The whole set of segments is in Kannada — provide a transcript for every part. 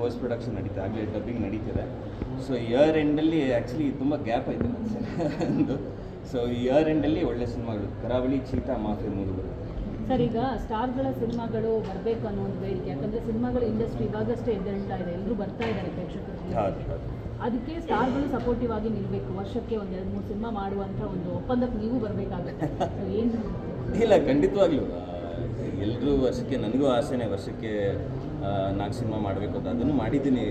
ಪೋಸ್ಟ್ ಪ್ರೊಡಕ್ಷನ್ ನಡೀತಾ ಆಗಲೇ ಡಬ್ಬಿಂಗ್ ನಡೀತಿದೆ. ಸೊ ಇಯರ್ ಎಂಡಲ್ಲಿ ಆ್ಯಕ್ಚುಲಿ ತುಂಬ ಗ್ಯಾಪ್ ಆಯಿತು ಒಂದು ಸೊ ಇಯರ್ ಎಂಡಲ್ಲಿ ಒಳ್ಳೆ ಸಿನಿಮಾಗಳು. ಕರಾವಳಿ ಚೀತಾ ಮಾಫಿ ಮೂರು ಬರುತ್ತೆ. ಸರ್ ಈಗ ಸ್ಟಾರ್ಗಳ ಸಿನಿಮಾಗಳು ಬರಬೇಕು ಅನ್ನೋ ಒಂದು ಬೇಡಿಕೆ. ಯಾಕಂದ್ರೆ ಸಿನಿಮಾಗಳ ಇಂಡಸ್ಟ್ರಿ ಇವಾಗಷ್ಟೇ ಎದ್ದೇಳ್ತಾ ಇದೆ. ಎಲ್ಲರೂ ಬರ್ತಾ ಇದ್ದಾರೆ ಪ್ರೇಕ್ಷಕರು. ಅದಕ್ಕೆ ಸ್ಟಾರ್ಗಳು ಸಪೋರ್ಟಿವ್ ಆಗಿ ನಿಲ್ಬೇಕು. ವರ್ಷಕ್ಕೆ ಒಂದು ಎರಡು ಮೂರು ಸಿನಿಮಾ ಮಾಡುವಂಥ ಒಂದು ಒಪ್ಪಂದಕ್ಕೆ ನೀವು ಬರಬೇಕಾಗುತ್ತೆ. ಏನು? ಇಲ್ಲ ಖಂಡಿತವಾಗ್ಲೂ. ಎಲ್ಲರೂ ವರ್ಷಕ್ಕೆ, ನನಗೂ ಆಸೆನೇ ವರ್ಷಕ್ಕೆ ಸಿನಿಮಾ ಮಾಡಬೇಕು ಅಂತ ಅದನ್ನು ಮಾಡಿದ್ದೀನಿ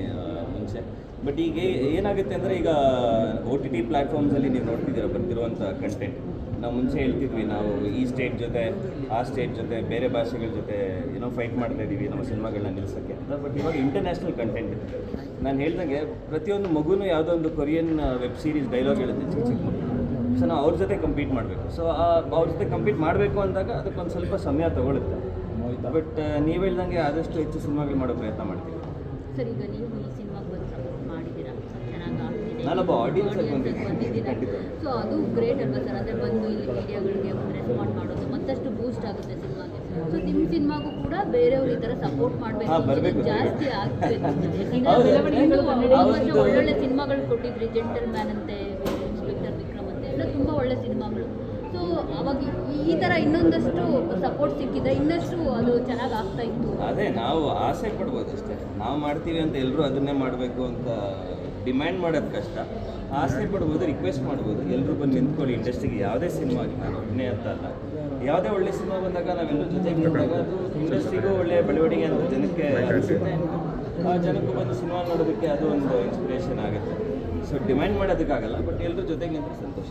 ಮುಂಚೆ. ಬಟ್ ಈಗ ಏನಾಗುತ್ತೆ ಅಂದರೆ ಈಗ ಒ ಟಿ ಟಿ ಪ್ಲ್ಯಾಟ್ಫಾರ್ಮ್ಸಲ್ಲಿ ನೀವು ನೋಡ್ತಿದ್ದೀರ ಬರ್ತಿರುವಂಥ ಕಂಟೆಂಟ್ ನಾವು ಮುಂಚೆ ಹೇಳ್ತಿದ್ವಿ, ನಾವು ಈ ಸ್ಟೇಟ್ ಜೊತೆ, ಆ ಸ್ಟೇಟ್ ಜೊತೆ, ಬೇರೆ ಭಾಷೆಗಳ ಜೊತೆ ಏನೋ ಫೈಟ್ ಮಾಡ್ತಾ ಇದ್ದೀವಿ ನಮ್ಮ ಸಿನಿಮಾಗಳನ್ನ ನಿಲ್ಲಿಸೋಕ್ಕೆ ಬಟ್ ಇವಾಗ ಇಂಟರ್ನ್ಯಾಷನಲ್ ಕಂಟೆಂಟ್ ನಾನು ಹೇಳ್ದಂಗೆ ಪ್ರತಿಯೊಂದು ಮಗುನೂ ಯಾವುದೋ ಒಂದು ಕೊರಿಯನ್ ವೆಬ್ ಸೀರೀಸ್ ಡೈಲಾಗ್ ಹೇಳುತ್ತೆ ಚಿಕ್ಕ ಚಿಕ್ಕ ಮಗು ಸೊ ನಾವು ಅವ್ರ ಜೊತೆ ಕಂಪೀಟ್ ಮಾಡಬೇಕು. ಸೊ ಅವ್ರ ಜೊತೆ ಕಂಪೀಟ್ ಮಾಡಬೇಕು ಅಂದಾಗ ಅದಕ್ಕೊಂದು ಸ್ವಲ್ಪ ಸಮಯ ತಗೊಳುತ್ತೆ. ಬಟ್ ನೀವು ಹೇಳ್ದಂಗೆ ಆದಷ್ಟು ಹೆಚ್ಚು ಸಿನಿಮಾಗಳು ಮಾಡೋ ಪ್ರಯತ್ನ ಮಾಡ್ತೀವಿ. ಸರ್ ಈಗ ನೀವು ಈ ಸಿನಿಮಾಗೆ ಬಂದು ಸಪೋರ್ಟ್ ಮಾಡಿದ್ದೀರಾ? ಚೆನ್ನಾಗಿ ಆಗ್ತಿದೆ. ನಾನೊಬ್ಬ ಆಗಿ ಬಂದಿದ್ದೀನಿ. ಸೊ ಅದು ಗ್ರೇಟ್ ಅಲ್ವಾ ಸರ್? ಅಂದರೆ ಬಂದು ಇಲ್ಲಿ ಮೀಡಿಯಾಗಳಿಗೆ ಒಂದು ರೆಸ್ಪಾಂಡ್ ಮಾಡೋದು ಮತ್ತಷ್ಟು ಬೂಸ್ಟ್ ಆಗುತ್ತೆ ಸಿನಿಮಾಗೆ. ಸೊ ನಿಮ್ಮ ಸಿನಿಮಾಗೂ ಕೂಡ ಬೇರೆಯವ್ರು ಈ ಥರ ಸಪೋರ್ಟ್ ಮಾಡಬೇಕು ಜಾಸ್ತಿ ಆಗ್ತಿದೆ. ಒಳ್ಳೊಳ್ಳೆ ಸಿನಿಮಾಗಳು ಕೊಟ್ಟಿದ್ರಿ. ಜೆಂಟಲ್ ಮ್ಯಾನ್ ಅಂತೆ ಇನ್ಸ್ಪೆಕ್ಟರ್ ವಿಕ್ರಮ್ ಅಂತೆ ಎಲ್ಲ ತುಂಬ ಒಳ್ಳೆ ಸಿನಿಮಾಗಳು ಸೊ ಅವಾಗ ಈ- ತರ ಇನ್ನೊಂದಷ್ಟು ಸಪೋರ್ಟ್ ಸಿಕ್ಕಿದ್ರೆ ಇನ್ನಷ್ಟು ಅದು ಚೆನ್ನಾಗಿ ಆಗ್ತಾ ಇತ್ತು. ಅದೇ, ನಾವು ಆಸೆ ಪಡ್ಬೋದು ಅಷ್ಟೇ ನಾವು ಮಾಡ್ತೀವಿ ಅಂತ ಎಲ್ಲರೂ ಅದನ್ನೇ ಮಾಡಬೇಕು ಅಂತ ಡಿಮ್ಯಾಂಡ್ ಮಾಡೋದು ಕಷ್ಟ. ಆಸೆ ಪಡ್ಬೋದು ರಿಕ್ವೆಸ್ಟ್ ಮಾಡ್ಬೋದು. ಎಲ್ಲರೂ ಬಂದು ನಿಂತ್ಕೊಳ್ಳಿ, ಇಂಡಸ್ಟ್ರಿಗೆ ಯಾವುದೇ ಸಿನಿಮಾ ನಾನು ಒಬ್ಬನೇ ಅಂತ ಅಲ್ಲ. ಯಾವುದೇ ಒಳ್ಳೆ ಸಿನಿಮಾ ಬಂದಾಗ ನಾವೆಲ್ಲರೂ ಜೊತೆಗೆ ನಿಂತಾಗ ಅದು ಇಂಡಸ್ಟ್ರಿಗೂ ಒಳ್ಳೆ ಬೆಳವಣಿಗೆ ಅಂತ ಜನಕ್ಕೆ ಆ ಜನಕ್ಕೂ ಬಂದು ಸಿನಿಮಾ ನೋಡೋದಕ್ಕೆ ಅದು ಒಂದು ಇನ್ಸ್ಪಿರೇಷನ್ ಆಗುತ್ತೆ. ಸೊ ಡಿಮ್ಯಾಂಡ್ ಮಾಡೋದಕ್ಕಾಗಲ್ಲ, ಬಟ್ ಎಲ್ಲರೂ ಜೊತೆಗೆ ನಿಂತು ಸಂತೋಷ.